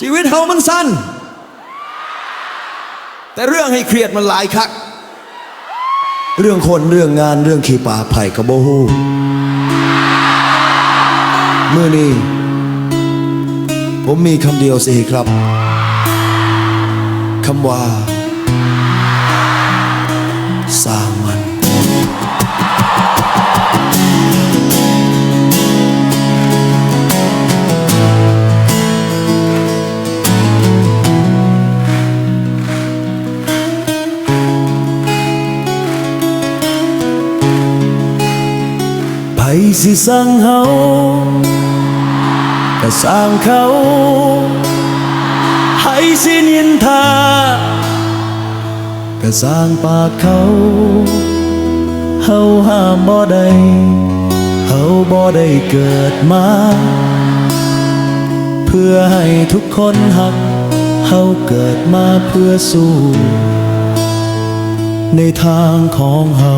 ชีวิตเฮามันสั้น แต่เรื่องให้เครียดมันหลายคัก เรื่องคนเรื่องงานเรื่องขี้ป่าไผ่กระโบหูมื่อนี้ผมมีคำเดียวสิครับคำว่า สิสั่งเฮาก็สร้างเขาไผสินินทาก็สร้างปากเขาเฮาห้ามบ่ได้เฮาบ่ได้เกิดมา เพื่อให้ทุกคนหักเฮาเกิดมาเพื่อสู้ ในทางของเฮา